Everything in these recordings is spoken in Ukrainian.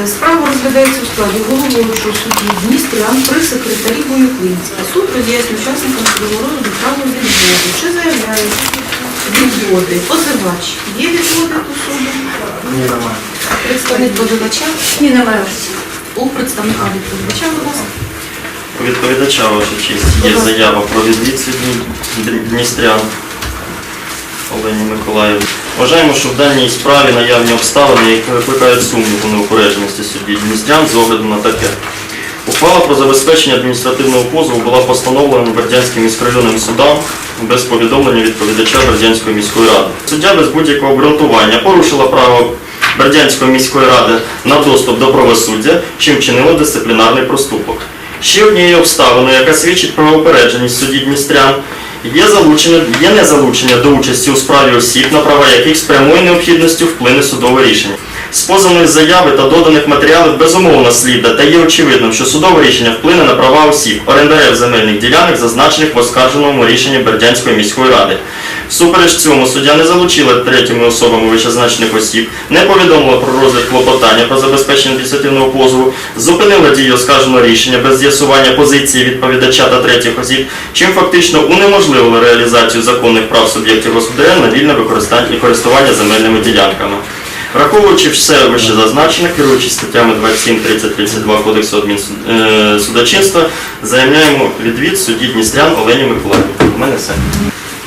Е, Справа розглядається у складі головуючого судді Дністрян при секретарі Боюклинська. Суд роз'яснює учасникам судового розгляду право відводу. Чи заявляє відводи? Позивач. Є відводи до суду? Ні, немає. Представник позивача? Ні, немає. У представника відповідача, будь ласка. У відповідача, ваша честь, є заява про відвід Дністрян Олені Миколаївні. Вважаємо, що в даній справі наявні обставини, які викликають сумнів у неупередженості судді Дністрян з огляду на таке. Ухвала про забезпечення адміністративного позову була постановлена Бердянським міськрайонним судом без повідомлення відповідача Бердянської міської ради. Суддя без будь-якого обґрунтування порушила право Бердянської міської ради на доступ до правосуддя, чим вчинила дисциплінарний проступок. Ще однією обставиною, яка свідчить про упередженість судді Дністрян, є залучення, є незалучення до участі у справі осіб, на права яких з прямою необхідністю вплине судове рішення. З позовної заяви та доданих матеріалів безумовно слід та є очевидним, що судове рішення вплине на права осіб, орендарів земельних ділянок, зазначених в оскарженому рішенні Бердянської міської ради. Всупереч цьому суддя не залучила третіми особами вищезначених осіб, не повідомила про розгляд клопотання про забезпечення адміністративного позову, зупинила дію оскарженого рішення без з'ясування позиції відповідача та третіх осіб, чим фактично унеможливила реалізацію законних прав суб'єктів господаря на вільне використання і користування земельними ділянками. Враховуючи все вище зазначене, керуючись статтями 27, 30, 32 Кодексу адмінсудочинства, заявляємо відвід судді Дністрян Олені Миколаївні. У мене все.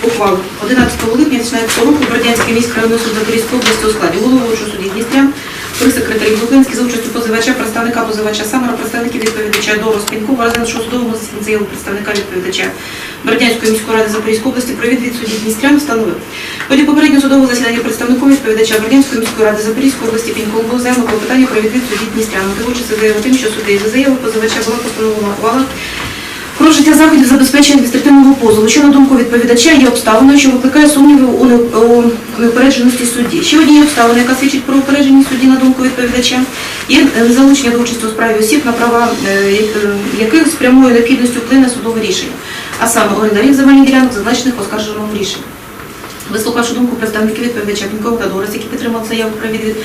Ухвалу 11 липня 2017 року Бродянський міський районний суд Запорізької області у складі головуючого судді Дністрян при секретарі Глухинський за участю позивача, представника позивача Самара, представників відповідача Дорос Пінькова, у судовому заяву представника відповідача Бердянської міської ради Запорізької області про відвід судді Дністрян встановив. В ході попереднього судового засідання представником відповідача Бердянської міської ради Запорізької області Пінькова було заявлено клопотання про відвід судді Дністрян. Мотивуючи це заяву тим, що судді за заяву позивача була постановлена ухвала про вжиття заходів забезпечення адміністративного позову, що на думку відповідача є обставиною, що викликає сумніви у не- неупередженості судді. Ще однією обставиною, яка свідчить про упередженість судді на думку відповідача, є залучення до участі у справі осіб, на права е, е, яких з прямою необхідністю вплине судове рішення, а саме орендарів земельних ділянок, зазначених оскарженому рішенні. Вислухавши думку представників відповідача Пінькова та Дорос, які підтримали заяву про відвід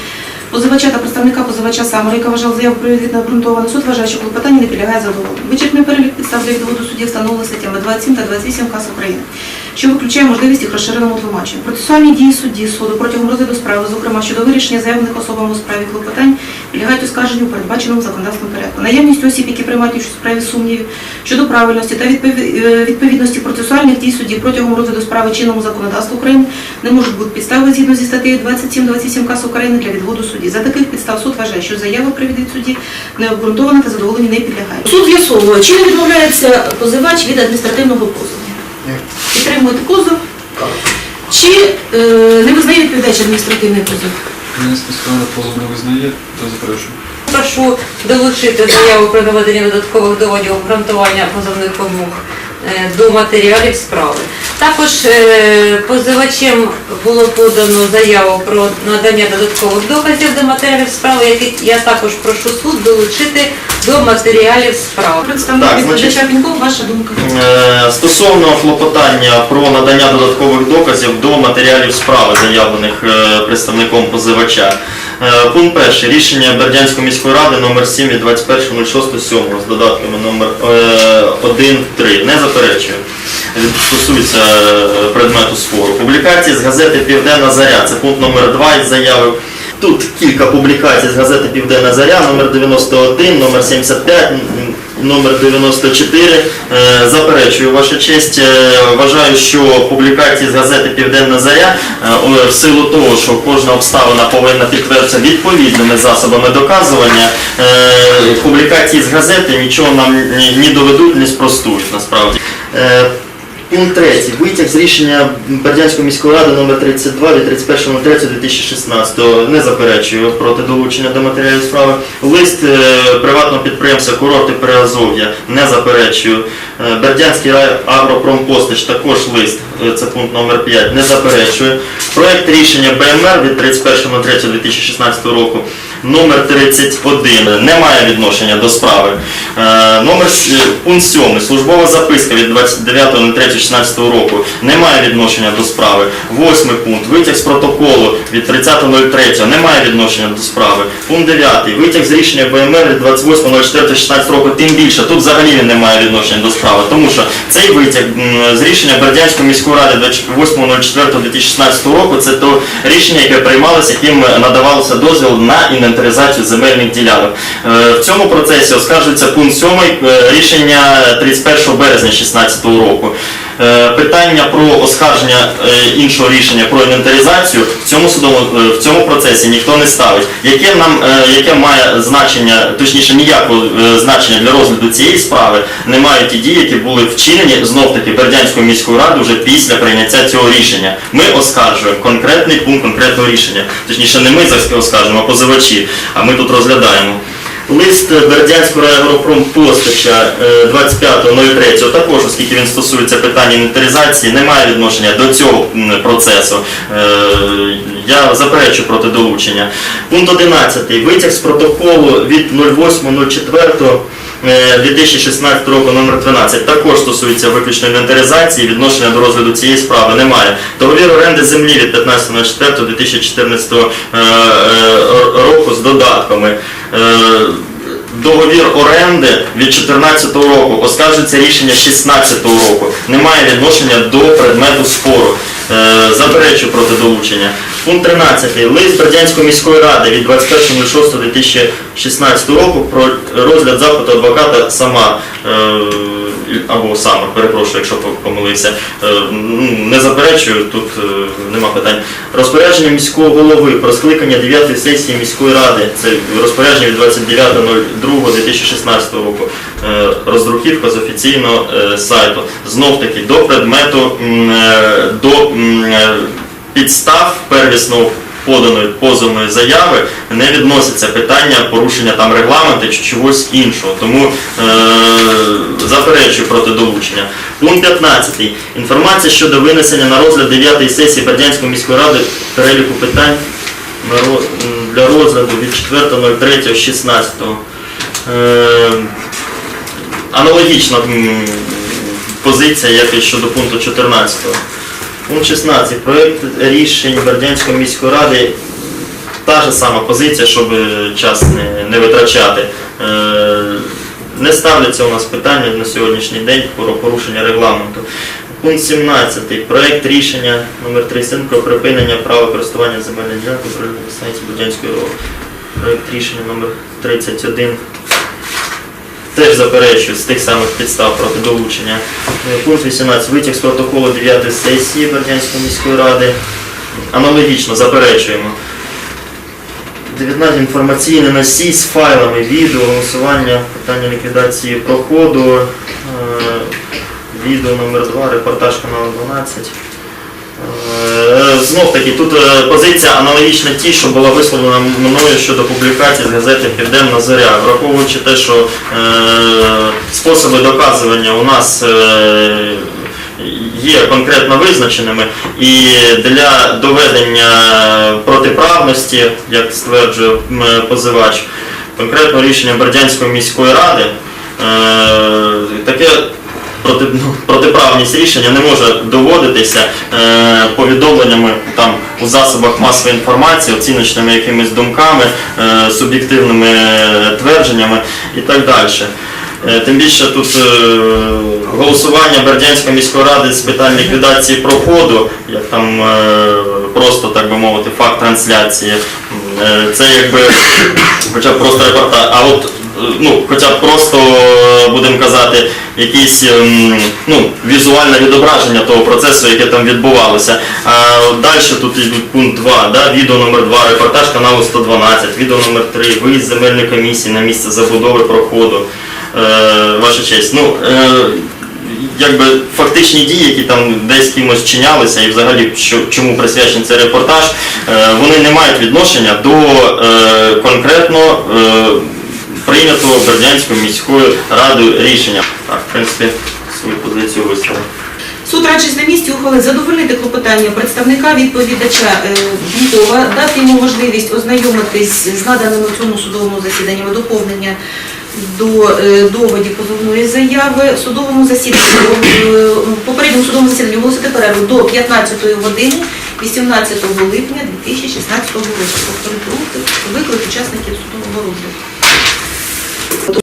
позивача та представника позивача Самара, яка вважала заяву про відвід необґрунтовано, суд вважає, що клопотання не підлягає задоволенню. Вичерпний перелік підстав для відводу судді встановлено статтями 27 та 28 КАС України, що виключає можливість їх розширеному тлумаченню. Процесуальні дії судді суду протягом розгляду справи, зокрема щодо вирішення заявлених особами у справі клопотань, підлягають оскарженню у передбаченому законодавством порядку. Наявність осіб, які приймають участь у справі сумнівів щодо правильності та е, відповідності процесуальних дій судді протягом розгляду справи чинному законодавству України не можуть бути підстави згідно зі статтею 27-27 КАС України для відводу судді. За таких підстав суд вважає, що заява про відвід судді не обґрунтована та задоволені не підлягає. Суд з'ясовує, чи не відмовляється позивач від адміністративного позову. Ні. Підтримуєте позов? Чи е, не визнає відповідач адміністративний позов? Міністр позов не визнає, то запрошую. Прошу долучити заяву про доведення додаткових доводів обґрунтування позовних вимог до матеріалів справи. Також е, позивачем було подано заяву про надання додаткових доказів до матеріалів справи, які я також прошу суд долучити до матеріалів справи. Представник відповідача Піньков, ваша думка? Е, Стосовно клопотання про надання додаткових доказів до матеріалів справи, заявлених е, представником позивача. Е, Пункт перший. Рішення Бердянської міської ради номер 7 від 21.06.7 з додатками номер 1-3. Не заперечую. Стосується е, предмету спору. Публікації з газети Південна Заря. Це пункт номер 2 із заяви. Тут кілька публікацій з газети Південна Заря, номер 91, номер 75, м, м, номер 94. Е, Заперечую, ваша честь. Е, Вважаю, що публікації з газети Південна Заря е, в силу того, що кожна обставина повинна підтвердитися відповідними засобами доказування. Публікації з газети нічого нам ні доведуть, ні спростують насправді. Пункт 3. Витяг з рішення Бердянської міської ради номер 32 від 31.03.2016. Не заперечую проти долучення до матеріалів справи. Лист е, приватного підприємства Курорти Приазов'я. Не заперечую. Е, Бердянський агропромпостич також лист. Е, Це пункт номер 5. Не заперечую. Проект рішення БМР від 31.03.2016 року. номер 31 не має відношення до справи. Номер пункт 7. Службова записка від 29.03.16 року не має відношення до справи. Восьмий пункт. Витяг з протоколу від 30.03 не має відношення до справи. Пункт 9. Витяг з рішення БМР від 28.04.16 року, тим більше. Тут взагалі він не має відношення до справи, тому що цей витяг з рішення Бердянської міської ради 28.04.2016 року це то рішення, яке приймалося, яким надавалося дозвіл на інвентаризацію земельних ділянок. Е, В цьому процесі оскаржується пункт 7 е, рішення 31 березня 2016 року. Е, Питання про оскарження е, іншого рішення про інвентаризацію в цьому судовому е, в цьому процесі ніхто не ставить. Яке нам яке має значення, точніше ніякого значення для розгляду цієї справи не мають ті дії, які були вчинені знов таки Бердянською міською радою вже після прийняття цього рішення. Ми оскаржуємо конкретний пункт конкретного рішення. Точніше, не ми оскаржуємо, а позивачі, а ми тут розглядаємо. Лист Бердянського райагропромпостача е, 25.03 також, оскільки він стосується питання інвентаризації, не має відношення до цього процесу. Е, Я заперечу проти долучення. Пункт 11. Витяг з протоколу від 08.04. е, 2016 року номер 12 також стосується виключно інвентаризації, відношення до розгляду цієї справи немає. Договір оренди землі від 15.04.2014 е, е, року з додатками. Е, Договір оренди від 2014 року оскаржується рішення 2016 року. Немає відношення до предмету спору. Е, Заперечу проти долучення. Пункт 13. Лист Бердянської міської ради від 21.06.2016 року про розгляд запиту адвоката Самар. Або Самар, перепрошую, якщо помилився. Е, ну, Не заперечую, тут е, нема питань. Розпорядження міського голови про скликання 9 сесії міської ради. Це розпорядження від 29.02.2016 року. Е, Роздруківка з офіційного сайту. Знов таки до предмету до підстав первісного поданої позовної заяви не відноситься питання порушення там регламенту чи чогось іншого. Тому е, заперечую проти долучення. Пункт 15. Інформація щодо винесення на розгляд 9 сесії Бердянської міської ради переліку питань для розгляду від 4.03.16. Е, аналогічна позиція, як і щодо пункту 14. Пункт 16. Проєкт рішень Бердянської міської ради. Та ж сама позиція, щоб е, час не, не витрачати. Е, Не ставляться у нас питання на сьогоднішній день про порушення регламенту. Пункт 17. Проєкт рішення номер 37 про припинення права користування земельної ділянки про станції Бердянської РО. Проєкт рішення номер 31 Теж заперечую з тих самих підстав проти долучення. Е, Пункт 18. Витяг з протоколу 9 сесії Бердянської міської ради. Аналогічно заперечуємо. 19. Інформаційний носій з файлами відео, голосування, питання ліквідації проходу. Е, Відео номер 2 репортаж каналу 12. Знов таки, тут е, позиція аналогічна тій, що була висловлена мною щодо публікації з газети Південна Зоря, враховуючи те, що е, способи доказування у нас е, є конкретно визначеними, і для доведення протиправності, як стверджує позивач, конкретно рішення Бердянської міської ради, таке проти, ну, протиправність рішення не може доводитися е, повідомленнями там у засобах масової інформації, оціночними якимись думками, е, суб'єктивними твердженнями і так далі. Е, Тим більше тут е, голосування Бердянської міської ради з питань ліквідації проходу, як там е, просто так би мовити, факт трансляції. Це якби хоча б просто репортаж. А от ну, хоча б просто е, будемо казати, якісь ем, ну, візуальне відображення того процесу, яке там відбувалося. А далі тут йдуть пункт 2, да, відео номер 2 репортаж каналу 112, відео номер 3 виїзд земельної комісії на місце забудови проходу. Е, ваша честь. Ну, е, якби фактичні дії, які там десь кимось вчинялися, і взагалі що, чому присвячений цей репортаж, е, вони не мають відношення до е, конкретно е, прийнятого Бердянською міською радою рішення. Так, в принципі, свою позицію висловив. Суд радшись на місці ухвалив задовольнити клопотання представника відповідача е, Дніпова, дати йому можливість ознайомитись з наданими в цьому судовому засіданні доповнення до е, доводів позовної заяви. Судовому засіданні, е, попередньому судовому засіданні оголосити перерву до 15 години 18 липня 2016 року. Повторити виклик учасників судового розгляду.